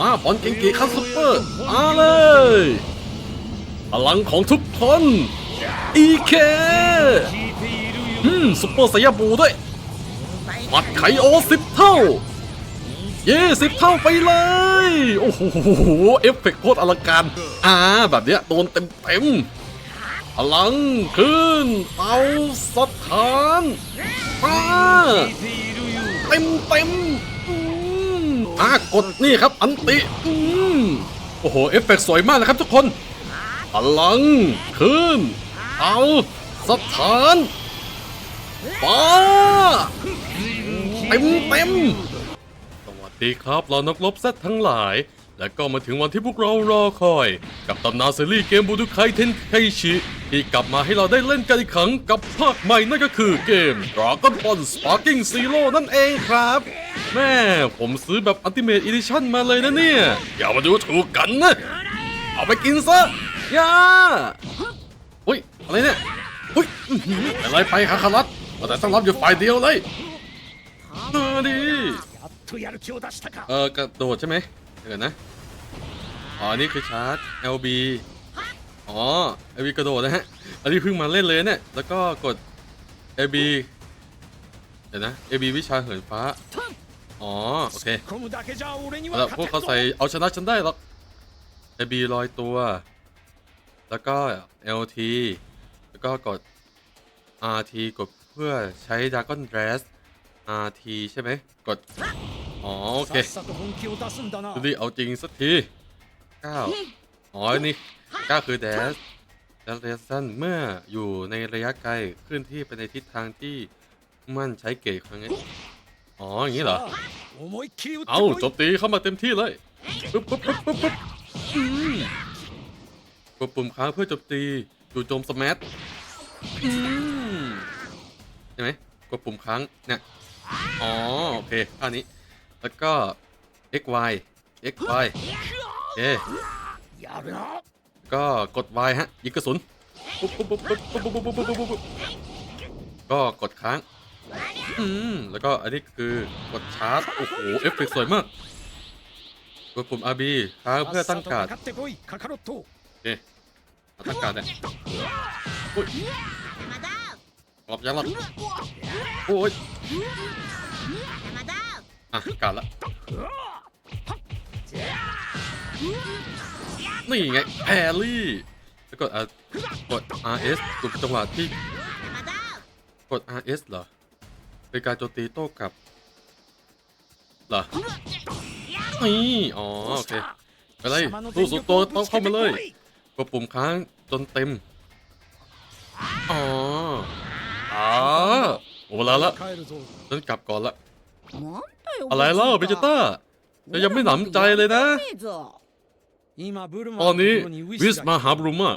มาบอลเก่งๆขั้นซุปเปอร์มาเลยพลังของทุกคนอีเคอืมซุปเปอร์สยาบูด้วยมัดไคโอสิบเท่าเย่สิบเท่าไปเลย โอ้โหเอฟเฟกต์โคตรอลังการอ่าแบบเนี้ยโดนเต็มเต็มๆพลังขึ้นเตาสถานมาเต็มเต็มๆ อ่ากดนี่ครับ อันติอืมโอ้โห เอฟเฟกต์สวยมากนะครับทุกคนพลังขึ้น เอาสถานป้าเต็มเต็มสวัสดีครับเรานักรบแซดทั้งหลาย และก็มาถึงวันที่พวกเรารอคอย กับตำนานซีรีส์เกมบูดูไคเทนเคชิที่กลับมาให้เราได้เล่นกันอีกครั้งกับภาคใหม่นั่นก็คือเกม Dragon Ball Sparking Zero นั่นเองครับ แม่ผมซื้อแบบ Ultimate Edition มาเลยนะเนี่ย อย่ามาดูถูกกันนะ เอาไปกินซะย่าเฮ้ย อะไรเนี่ยเฮ้ยอะไรไปฮะคารัตมาแต่ต้องรับอยู่ฝ่ายเดียวเลยมาดีเออกระโดดใช่ไหมเดี๋ยวนะ อ๋อ นี่คือชาร์จ LB อ๋อ LB กระโดดนะฮะ อันนี้เพิ่งมาเล่นเลยเนี่ย แล้วก็กด LB เดี๋ยวนะ LB วิชาเหินฟ้า อ๋อ โอเคแล้วพวกเขาใส่เอาชนะฉันได้หรอก LB ลอยตัว แล้วก็ LT แล้วก็กด RT กดเพื่อใช้ Dragon Dress RT ใช่ไหม กด อ๋อ โอเคดูดิเอาจริงสักที ก้าอ๋อ นี่ก้าคือแดสแดสเรสันเมื่ออยู่ในระยะไกลขึ้นที่ไปในทิศทางที่มันใช้เกจครั้งนี้อ๋อ อย่างนี้เหรอ เอาจบตีเข้ามาเต็มที่เลยปุ๊บปุ๊บปุ๊บปุ๊บปุ๊บกดปุ่มค้างเพื่อจบตีจู่โจมสมัตใช่ไหมกดปุ่มค้างเนี่ยอ๋อ โอเคอันนี้ แล้วก็ xy xy เก็กดวายฮะ ยิงกระสุนก็กดค้าง อืม แล้วก็อันนี้คือกดชาร์จ โอ้โห เอฟเฟกสวยมาก กดปุ่มอาบีค้างเพื่อตั้งการเนี่ยตั้งการเนี่ยอ้ยหลบยังหลบโอ้ยอะการละ นี่ไงแพรลี่กดกด RS กดจังหวะที่กด RS เหรอ เป็นการโจมตีโต้กลับเหรอนี่อ๋อโอเคไปไลยตู้สุดตัวต้องเข้ามาเลยกดปุ่มค้างจนเต็ม อ๋ออ๋อโอ้ลาละฉันกลับก่อนละ อะไรเล่าเบจิต้าจะยังไม่หนำใจเลยนะ ตอนนี้วิสมาหาบรูมา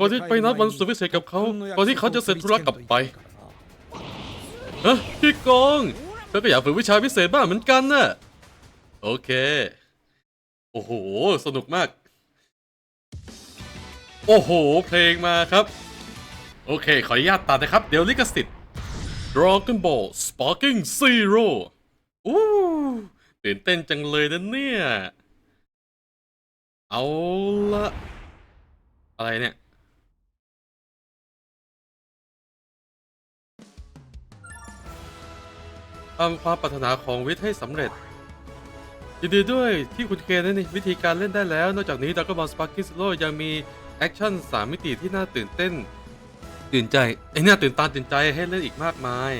ตอนที่ไปนัดวันสุดพิเศษกับเขาตอนที่เขาจะเสร็จธุระกลับไปฮะพี่กองเธอก็อยากฝึกวิชาพิเศษบ้างเหมือนกันน่ะโอเค โอ้โห สนุกมาก โอ้โห เพลงมาครับ โอเค ขออนุญาตตัดนะครับ เดี๋ยวลิขสิทธิ์ Dragon Ball Sparking Zero อู้เต้นเต้นจังเลยนะเนี่ย เอาละอะไรเนี่ย ทำความปรารถนาของวิทย์ให้สำเร็จ ยินดีด้วยที่คุณเคนนั้นวิธีการเล่นได้แล้ว นอกจากนี้ด r a g o n Ball Sparking Zero ยังมี แอคชั่น3มิติที่น่าตื่นเต้น ตื่นใจไอ้นี่ยตื่นตาตื่นใจให้เล่นอีกมากมาย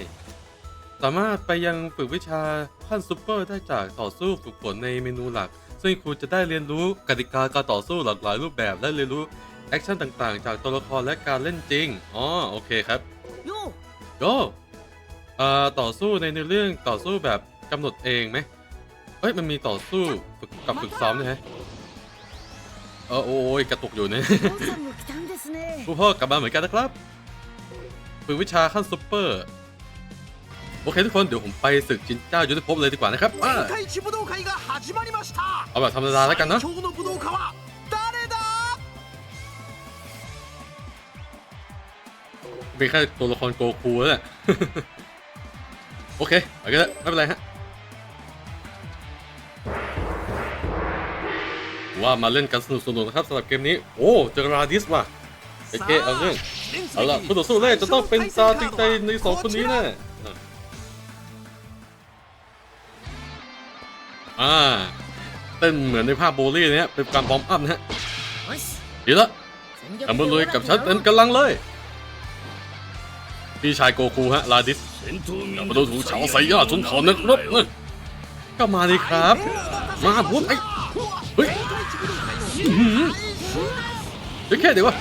สามารถไปยังฝึกวิชาขั้นซูเปอร์ได้จากต่อสู้ฝึกฝนในเมนูหลัก ซึ่งคุณจะได้เรียนรู้กติกาการต่อสู้หลากหลายรูปแบบและเรียนรู้แอคชั่นต่างๆ จากตัวละครและการเล่นจริง อ๋อ โอเคครับโก็เอ่อต่อสู้ในเนื้อเรื่องต่อสู้แบบกำหนดเองไหมเอ้ย มันมีต่อสู้ฝึกกับฝึกซ้อมด้วยฮะเออโอ้ยกระตุกอยู่เนี่ยผู้พ่อกลับมาเหมือนกันนะครับ ฝึกวิชาขั้นซุปเปอร์ โอเคทุกคนเดี๋ยวผมไปศึกจินเจ้ายุทธภพเลยดีกว่านะครับเอาแบบธรรมดาแล้วกันนะเป็นแค่ตัวละครโกคูแล้วแหละโอเคไปกันแล้ไม่เป็นไรฮะว่ามาเล่นกันสนุกสนุกนะครับสำหรับเกมนี้ โอ้เจอราดิสว่ะเอเคเอาเรื่องเอาล่ะผู้ต่อสู้แรกจะต้องเป็นซาติงใจในสองคนนี้แน่่าเต้นเหมือนในภาพโบลี่เนี้ยเป็นการบอมอัพนะฮะดีละทำมาเลยกับฉันเต้นกำลังเลย พี่ชายโกคูฮะลาดิสกับประตูถูเฉาไซย่าสุนทรนักรบเลยก็มาเลยครับ มาบุ้มไอ้เฮ้ยเดี๋ยแค่เดี๋ยววะ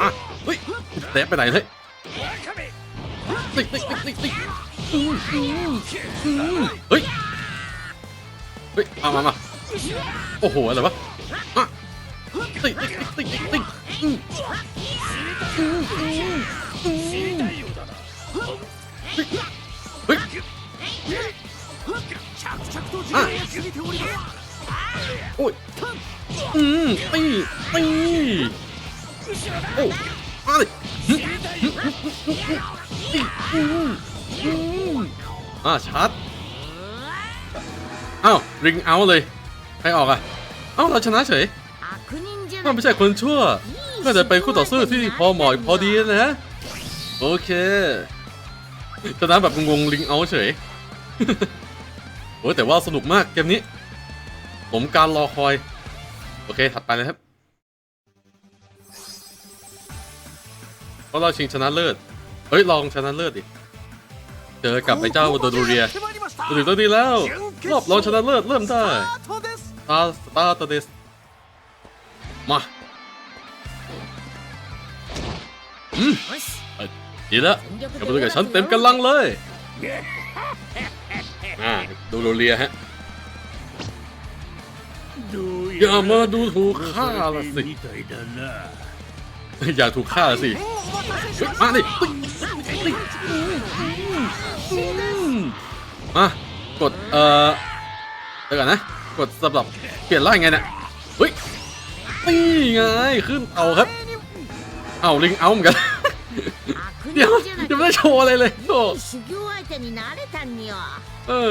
อะเฮ้ยเตะไปไหนเลยติ๊กติ๊กติ๊กติ๊ก เฮ้ย เฮ้ย มามามาโอ้โห อะไรวะมาติติติติติเฮ้ยอ่ะโอ้ยอืมตีตีโอ้มาเลยอืมอืมอืมอืม อ่าชัดอ้าวริงเอาเลย ใครออกอะอ้าวเราชนะเฉยมันไม่ใช่คนชั่วน่าจะเปคู่ต่อสู้ที่พอเหมาะพอดีนะ โอเคชนะแบบงงๆริงเอาเฉยโอ้แต่ว่าสนุกมากเกมนี้ ผมการรอคอย โอเค ถัดไปเลยครับเพราะเราชิงชนะเลิศเฮ้ย ลองชนะเลิศดิ จอกับไอ้เจ้าโดดูเรียถึงตรงนี้แล้ว รอบรองชนะเลิศเริ่มได้ตาสตาร์เดสมาอืมดีแล้วกับมาดูกับฉันเต็มกำลังเลยอ่าดูโรเรียฮะอย่ามาดูถูกข้าละสิ อย่าถูกฆ่าสิ มาดิ มากด เอ่อเดี๋ยวก่อนนะ กดสำหรับเปลี่ยนร่างไงเนี่ยเฮ้ยนี่ไง ขึ้นเอาครับ เอาลิงเอาเหมือนกัน เดี๋ยวยัไม่ได้โชว์อะไรเลยโตเออ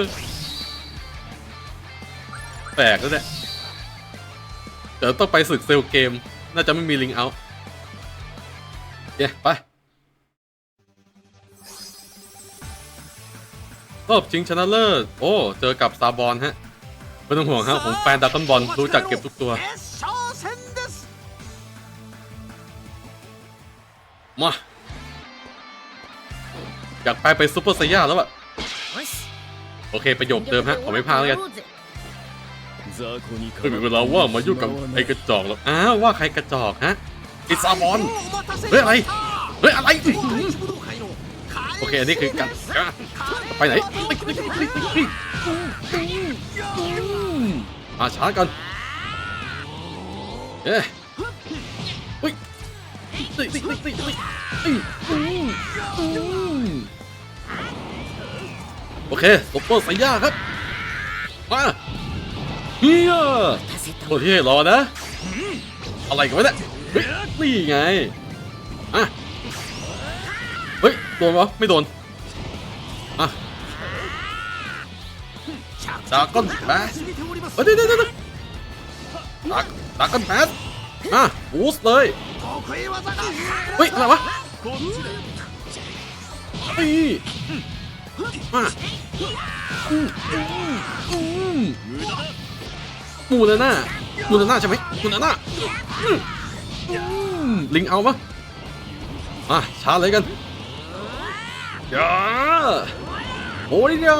แปลกแล้วเนี่ยเดี๋ยวต้องไปศึกเซลเกม น่าจะไม่มีลิงเอาเย้ไป รอบชิงชนะเลิศ โอ้ เจอกับซาบอนฮะ ไม่ต้องห่วงฮะ ผมแฟนดับต้นบอลรู้จักเก็บทุกตัว มา อยากไปไปซูเปอร์ไซย่าแล้วอะโอเค ประโยคเดิมฮะ ผมไม่พลาดแล้วกันไม่มีเวลาว่ามายุ่งกับไอ้กระจอกหรอกอ้าวว่าใครกระจอกฮะอิซาบอนเฮ้ยอะไรเฮ้ยอะไร โอเค อันนี้คือการ ไปไหนมาช้ากันเอ๊ะฮ้ยโอเคซุปเปอร์ไซย่าครับ มาเฮียตัวที่รอนะ อะไรกันวะเนี่ยนี่ไงอะเฮ้ย โดนวะไม่โดน ดาก้อนแบสเฮ้ยเดี๋ยวเดี๋ยวดาดาก้อนแบสอะบูสเลยเฮ้ยอะไรวะเฮ้ยมาอืมอืมมูนาน่ามูนาน่าใช่ไหมปูนาน่าลิงเอาปะอะช้าเลยกันยาโอ้ยยา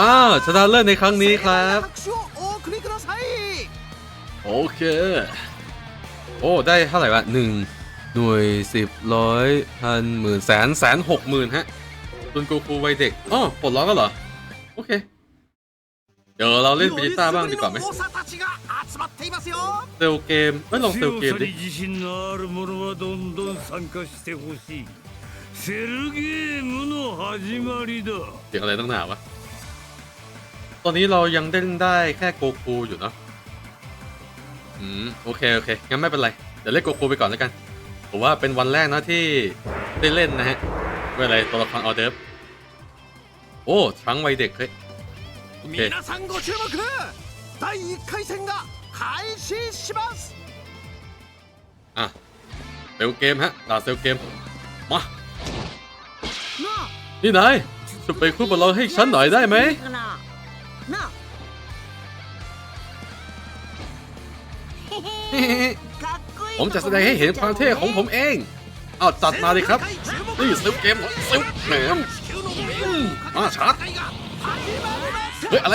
อ่าชนะเลิศในครั้งนี้ครับ โอเค โอ้ ได้เท่าไหร่วะหนึ่งหน่วยสิบร้อยพันหมื่นแสนแสนหกหมื่นฮะตุนโกคูไวเด็กอ๋อปลดล็อกแล้วเหรอ โอเค เดี๋ยวเราเล่นเบจิต้าบ้างดีกว่าไหมเซลเกมไม่ลองเซลเกมดิ セルゲームの始まりだ เสียงอะไรตั้งหนาวะ ตอนนี้เรายังเล่นได้แค่โกคูอยู่เนอะอืม โอเค โอเค งั้นไม่เป็นไร เดี๋ยวเล่นโกคูไปก่อนแล้วกัน ผมว่าเป็นวันแรกนะที่ได้เล่นนะฮะเมื่ออะไรตัวละครออเดิร์ฟโอ้ ช้างวัยเด็กเฮ้ย โอเค 皆さんご注目第1回戦が開始します อ่ะเซลเกมฮะด่าเซลเกม มา な นี่นายจะไปคุยบอลลองให้ฉันหน่อยได้ไหม ผมจะแสดงให้เห็นความเท่ของผมเอง เอาจัดมาเลยครับ นี่ซิลเกมซิลแหมมาชาร์จเฮ้ยอะไร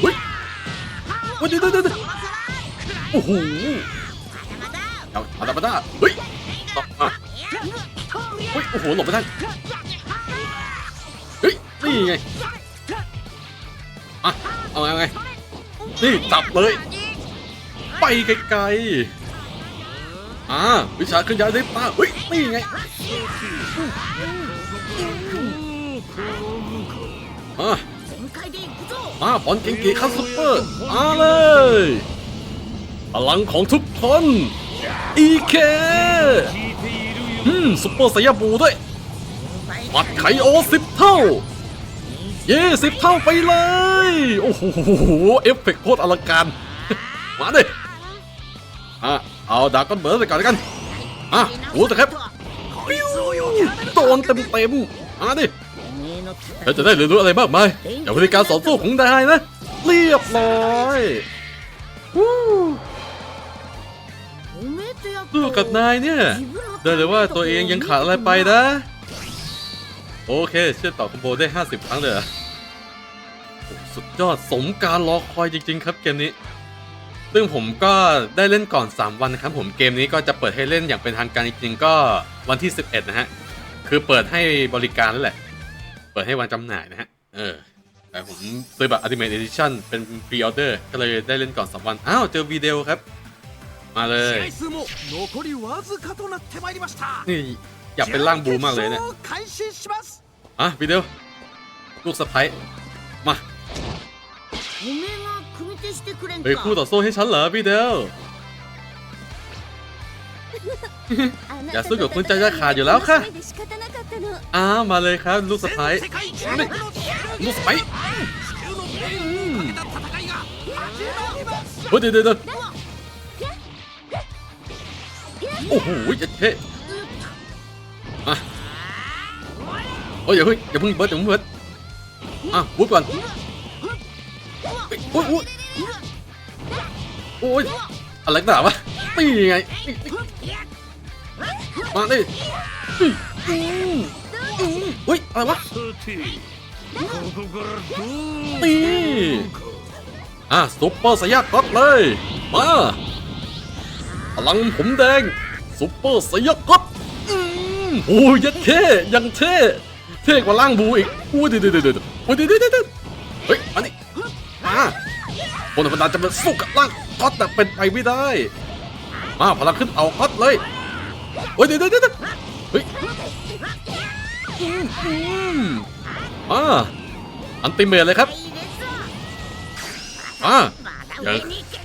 เฮ้ยวันนี้เดี๋ยวโอ้โหธรรมดาเฮ้ยต่อมาเฮ้ย โอ้โห หลบไม่ได้ ไงอะเอาไงไงนี่จับเลย ไปไกลๆอ่าวิชาขึ้นยานได้ป้าเฮ้ยนี่ไงอะมาบอลเก่งกีคับซุปเปอร์มาเลยพลังของทุกคนอีเคอืมซุปเปอร์สายบูด้วยปัดไขโอสิบเท่า เย่สิบเท่าไปเลย โอ้โหเอฟเฟกโคตรอลังการ มาดิอะเอาดาก้อนเบิร์ดไปก่อนกัน อะโอ้แต่ครับโดนเต็มเต็มอะดิเราจะได้เรียนรู้อะไรมากมายจากวิธีการสอนสู้ของนายนะ เรียบร้อยวู้กับนายเนี่ยได้เลยว่าตัวเองยังขาดอะไรไปนะ โอเค เชื่อต่อคอมโบได้ 50 ครั้งเลยสุดยอดสมการรอคอยจริง ๆ ครับเกมนี้ ซึ่งผมก็ได้เล่นก่อน 3 วันนะครับผมเกมนี้ก็จะเปิดให้เล่นอย่างเป็นทางการจริงๆก็วันที่ 11 นะฮะ คือเปิดให้บริการแล้วแหละ เปิดให้วันจำหน่ายนะฮะ เออ แต่ผมซื้อแบบ Ultimate Edition เป็น Pre Order ก็เลยได้เล่นก่อน 3 วัน อ้าว เจอวีดีโอครับ มาเลย อยากเป็นร่างบูมากเลยเนี่ยอะวิดีโอลูกสะพ้ายมาเฮ้ยคู่ต่อสู้ให้ฉันเหรอวิดีโออย่าสู้กับคุณใจจะขาดอยู่แล้วค่ะอ้ามาเลยครับ ลูกสะพ้ายลูกสะพ้ายเฮ้ยเดี๋ยวเดี๋ยวโอ้โหเจ๊ โอ้ยอย่าเฮ้ยอย่าเพิ่งเบิร์ดอย่าเพิ่งเบิร์ดอะวุ้บก่อนโอ้ยโอ้ยโอ้ยอะไรกันวะตีไงมาดิอุ้ยอะไรวะตีอะซุปเปอร์สยาก๊อตเลยมาพลังผมแดงซุปเปอร์สยาก๊อต โอ้ยยัดเท่ยังเท่เท่กว่าล่างบูอีกอู้เดืดเดืดเดืดโอ้เดือดเดืดเฮ้ยมานี่มาคนธรรมดาจะมาสู้กับร่างฮอตแต่เป็นไปไม่ได้มาพลังขึ้นเอาฮอตเลยโอ้ยเดี๋ยเดี๋เดี๋เฮ้ยอ่าอันติเมตเลยครับอ่ายัง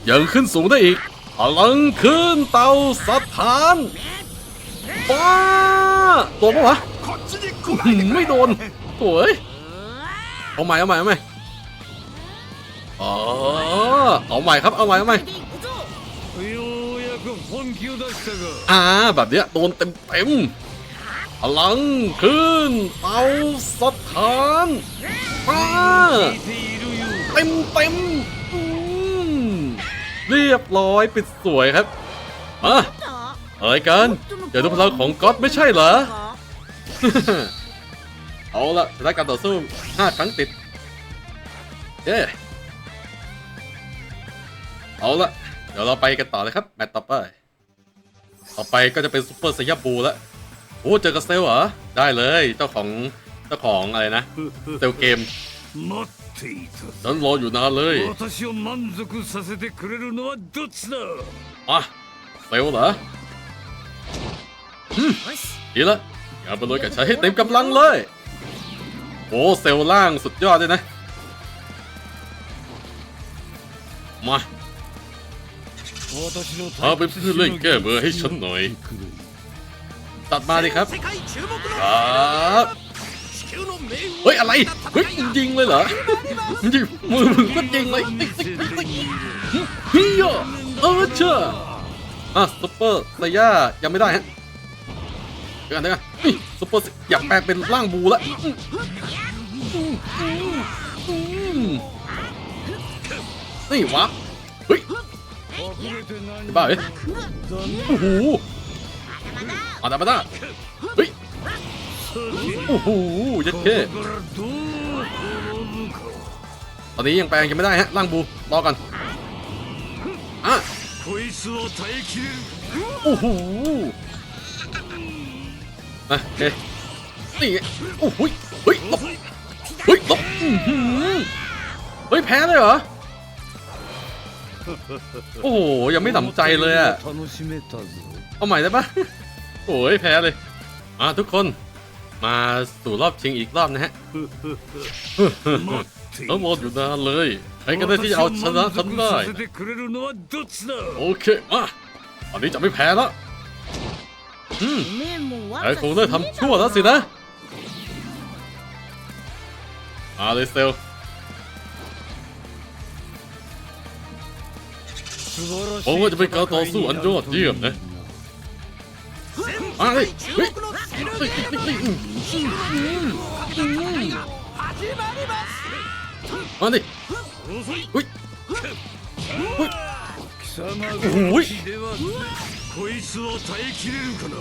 ยังขึ้นสูงได้อีกพลังขึ้นเตาสถาน บ้าตัวปะวะไม่โดนโอ้ยเอาใหม่เอาใหม่เอาใหม่อ๋อเอาใหม่ครับเอาใหม่เอาใหม่อ่าแบบเนี้ยโดนเต็มเต็มพลังขึ้นเอาสถานป้าเต็มเต็มเรียบร้อยปิดสวยครับมา อะไรกันอย่าดูพลังของก๊อตไม่ใช่เหรอ เอาละชนะการต่อสู้ห้าครั้งติดเย้เอาละเดี๋ยวเราไปกันต่อเลยครับ แมตต์ต่อไป ต่อไปก็จะเป็นซูเปอร์ไซยาบูแล้วโอ้เจอกับเซลเหรอ ได้เลยเจ้าของเจ้าของอะไรนะเซลเกมฉันรออยู่นานเลยอะเซลเหรอ ดีละอย่ามาลอยกับฉันให้เต็มกำลังเลย โอ้เซลล่างสุดยอดเลยนะ มาเอาไปซื้อเล่นแก้เบอร์ให้ฉันหน่อย ตัดมาดิครับครับเฮ้ยอะไร เฮ้ยริงเลยเหรอยิงมือมึงก็ริงเลยฮิโยเออเชอร์อะซุปเปอร์ไซย่ายังไม่ได้ฮะ ดี๋กันเดี๋ยวกันซุปเปอร์อยากแปลงเป็นร่างบูแล้วนี่วะเฮ้ยบ้าเอ้ยโอ้โหอาดาบาดาเฮ้ยโอ้โหยัดเข้ตอนนี้ยังแปลงยังไม่ได้ฮะร่างบูรอกันอะโอ้โห เฮ้ยนี่ไโอ้โหเฮ้ยตบเฮ้ยลบเฮ้ยแพ้เลยเหรอ โอ้โห ยังไม่สำใจเลยอะเอาใหม่ได้ปะโอ้ยแพ้เลย มาทุกคน มาสู่รอบชิงอีกรอบนะฮะทั้งหมดอยู่นานเลยใครกันได้ที่เอาชนะฉันได้ โอเค มาตอนนี้จะไม่แพ้แล้ว ไอ้คเนี้ทำชั่วแล้วสินะอาลิสเซลผมว่าจะเป็นการต่อสู้อันยอดเยี่ยมนะมาเลยเฮ้ยมาดิเฮ้ยเฮ้ยโอ้ย こいつは耐えきれるかな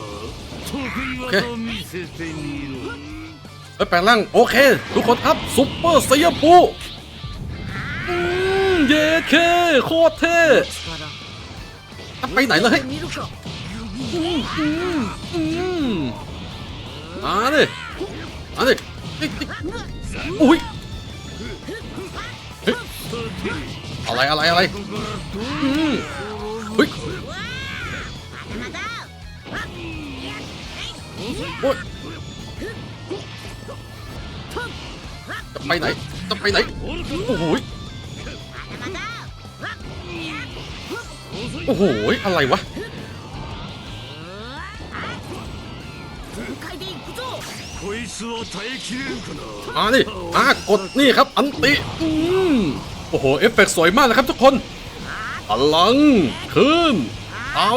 得意技を見せてみろ เฮ้ยแปลงร่างโอเค ทุกคนครับซุปเปอร์ไซยาปูอืมเย้เคโคตรเท่อ่ะไปไหนเลยเฮ้ย 見るか อืมมาดิมาดิติ๊กติ๊กอุ้ยเฮ้ยอะไรอะไรอะไรอืมเฮ้ย อ๊ยจะไปไหนจะไปไหนโอ้โหยโอ้โหยอะไรวะ 全開で行くぞこいつは耐えきれるかな มาดิมากดนี่ครับ อันติอืมโอ้โห เอฟเฟกต์สวยมากนะครับทุกคน พลัง ขึ้น เอา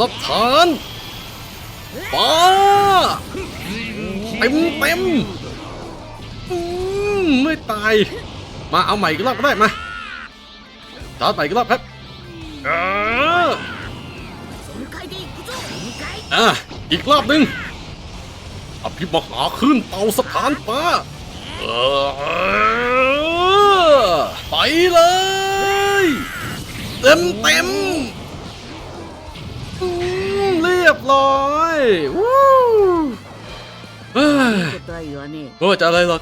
สถาน ปอเต็มเต็มไม่ตาย มาเอาใหม่อีรอบก็ได้มาจอใหม่อีกรอบครับ เอออะอีกรอบหนึ่งอภิมหาขึ้นเตาสถานป้าไปเลย เต็มเต็ม ยบร้อยวู้เฮ้ยไม่จะอะไรหรอก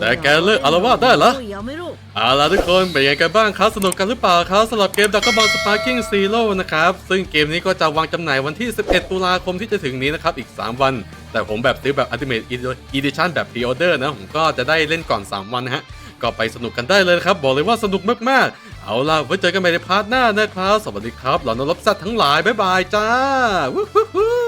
แต่แกเลิกอารวาสได้เหรอเอาล่ะทุกคนเป็นยังไงกันบ้างครับสนุกกันหรือเปล่าครับสำหรับเกมดักบอลสปาร์กิ้งซีโร่นะครับ ซึ่งเกมนี้ก็จะวางจำหน่ายวันที่ 11 ตุลาคมที่จะถึงนี้นะครับ อีก 3 วัน แต่ผมแบบซื้อแบบอัลติเมทอีดิชั่นแบบพรีออเดอร์นะ ผมก็จะได้เล่นก่อน 3 วันนะฮะ ก็ไปสนุกกันได้เลยครับ บอกเลยว่าสนุกมากๆ เอาล่ะไว้เจอกันใหม่ในพาร์ทหน้านะครับ สวัสดีครับเหล่านรบสัตว์ทั้งหลาย บ๊ายบายจ้าวู้ฮู้